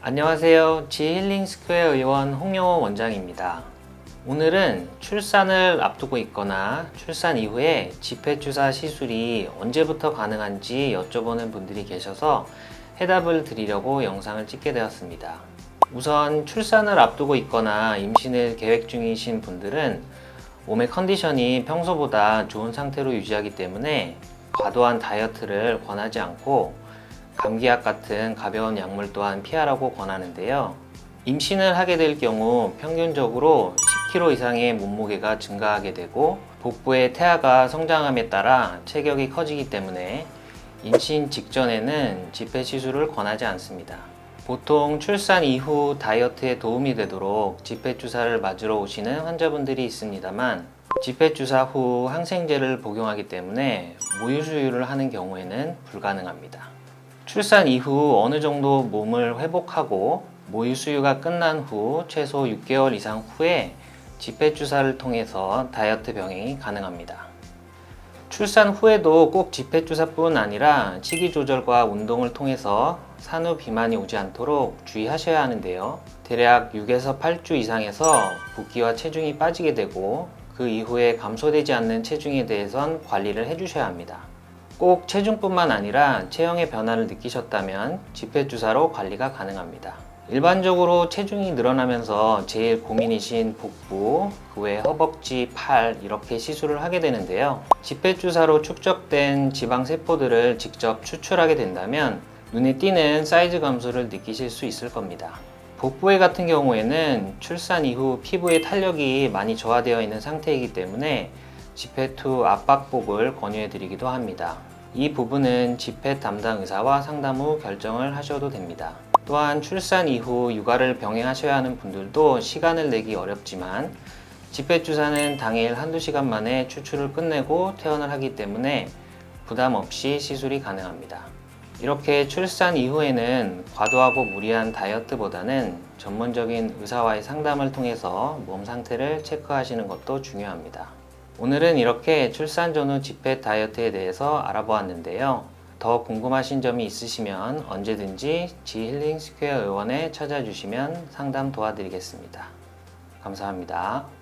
안녕하세요. 지힐링 스퀘어 의원 홍영호 원장입니다. 오늘은 출산을 앞두고 있거나 출산 이후에 집회주사 시술이 언제부터 가능한지 여쭤보는 분들이 계셔서 해답을 드리려고 영상을 찍게 되었습니다. 우선 출산을 앞두고 있거나 임신을 계획 중이신 분들은 몸의 컨디션이 평소보다 좋은 상태로 유지하기 때문에 과도한 다이어트를 권하지 않고 감기약 같은 가벼운 약물 또한 피하라고 권하는데요. 임신을 하게 될 경우 평균적으로 10kg 이상의 몸무게가 증가하게 되고 복부의 태아가 성장함에 따라 체격이 커지기 때문에 임신 직전에는 집회 시술을 권하지 않습니다. 보통 출산 이후 다이어트에 도움이 되도록 집회 주사를 맞으러 오시는 환자분들이 있습니다만 집회 주사 후 항생제를 복용하기 때문에 모유수유를 하는 경우에는 불가능합니다. 출산 이후 어느 정도 몸을 회복하고 모유 수유가 끝난 후 최소 6개월 이상 후에 집회 주사를 통해서 다이어트 병행이 가능합니다. 출산 후에도 꼭 집회 주사뿐 아니라 식이 조절과 운동을 통해서 산후 비만이 오지 않도록 주의하셔야 하는데요. 대략 6에서 8주 이상에서 붓기와 체중이 빠지게 되고 그 이후에 감소되지 않는 체중에 대해선 관리를 해주셔야 합니다. 꼭 체중뿐만 아니라 체형의 변화를 느끼셨다면 집회주사로 관리가 가능합니다. 일반적으로 체중이 늘어나면서 제일 고민이신 복부, 그 외 허벅지, 팔 이렇게 시술을 하게 되는데요. 집회주사로 축적된 지방 세포들을 직접 추출하게 된다면 눈에 띄는 사이즈 감소를 느끼실 수 있을 겁니다. 복부에 같은 경우에는 출산 이후 피부의 탄력이 많이 저하되어 있는 상태이기 때문에 집회2 압박복을 권유해 드리기도 합니다. 이 부분은 집회 담당 의사와 상담 후 결정을 하셔도 됩니다. 또한 출산 이후 육아를 병행하셔야 하는 분들도 시간을 내기 어렵지만 집회 주사는 당일 한두 시간 만에 추출을 끝내고 퇴원을 하기 때문에 부담 없이 시술이 가능합니다. 이렇게 출산 이후에는 과도하고 무리한 다이어트보다는 전문적인 의사와의 상담을 통해서 몸 상태를 체크하시는 것도 중요합니다. 오늘은 이렇게 출산 전후 집회 다이어트에 대해서 알아보았는데요. 더 궁금하신 점이 있으시면 언제든지 지힐링 스퀘어 의원에 찾아주시면 상담 도와드리겠습니다. 감사합니다.